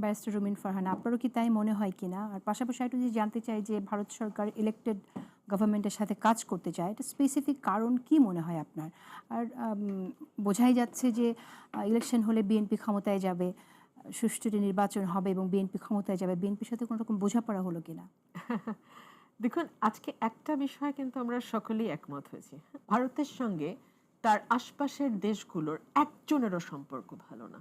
Barrister রুমিন ফারহান আপনারও কি তাই মনে হয় কিনা? আর পাশাপাশি একটু যদি জানতে চাই যে ভারত সরকার ইলেক্টেড গভর্নমেন্টের সাথে কাজ করতে চায়, এটা স্পেসিফিক কারণ কি মনে হয় আপনার? আর বোঝাই যাচ্ছে যে ইলেকশন হলে বিএনপি ক্ষমতায় যাবে, সুষ্ঠু নির্বাচন হবে এবং বিএনপি ক্ষমতায় যাবে বিএনপির সাথে কোনো রকম বোঝাপড়া হলো কিনা? দেখুন, আজকে একটা বিষয় কিন্তু আমরা সকলেই একমত হয়েছি। ভারতের সঙ্গে তার আশপাশের দেশগুলোর একজনেরও সম্পর্ক ভালো না।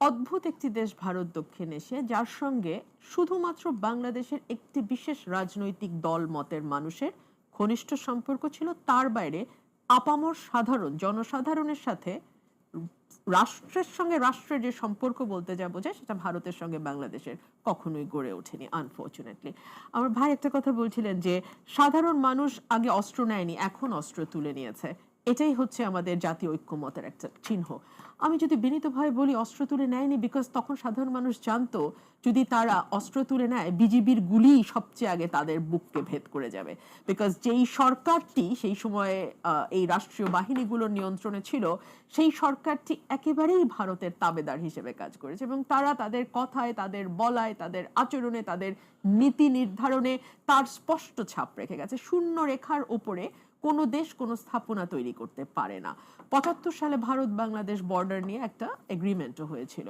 অদ্ভুত একটি দেশ ভারত দক্ষিণ এশিয়া, যার সঙ্গে শুধুমাত্র বাংলাদেশের একটি বিশেষ রাজনৈতিক দল মতের মানুষের ঘনিষ্ঠ সম্পর্ক ছিল। তার বাইরে আপামর সাধারণ, জনসাধারণের সাথে রাষ্ট্রের সঙ্গে রাষ্ট্রের যে সম্পর্ক বলতে যা বোঝায়, সেটা ভারতের সঙ্গে বাংলাদেশের কখনোই গড়ে ওঠেনি আনফর্চুনেটলি আমার ভাই একটা কথা বলছিলেন যে, সাধারণ মানুষ আগে অস্ত্র নেয়নি, এখন অস্ত্র তুলে নিয়েছে। এটাই হচ্ছে আমাদের জাতীয় ঐক্যমতের একটা চিহ্ন। আমি যদি বিনীতভাবে বলি, অস্ত্র তুলে নেয়নি বিকজ তখন সাধারণ মানুষ জানতো, যদি তারা অস্ত্র তুলে নেয়, বিজিবির গুলি সবচেয়ে আগে তাদের বুককে ভেদ করে যাবে। বিকজ যেই সরকারটি সেই সময়ে এই রাষ্ট্রীয় বাহিনীগুলোর নিয়ন্ত্রণে ছিল, সেই সরকারটি একেবারেই ভারতের তাবেদার হিসেবে কাজ করেছে এবং তারা তাদের কথায়, তাদের বলায়, তাদের আচরণে, তাদের নীতি নির্ধারণে তার স্পষ্ট ছাপ রেখে গেছে। শূন্য রেখার ওপরে কোনো দেশ কোনো স্থাপনা তৈরি করতে পারে না। পঁচাত্তর সালে ভারত বাংলাদেশ বর্ডার নিয়ে একটা এগ্রিমেন্টও হয়েছিল।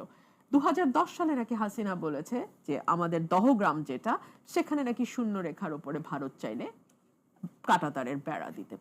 দু হাজার দশ সালে নাকি হাসিনা বলেছে যে, আমাদের দহগ্রাম যেটা, সেখানে নাকি শূন্য রেখার উপরে ভারত চাইলে কাটাতারের বেড়া দিতে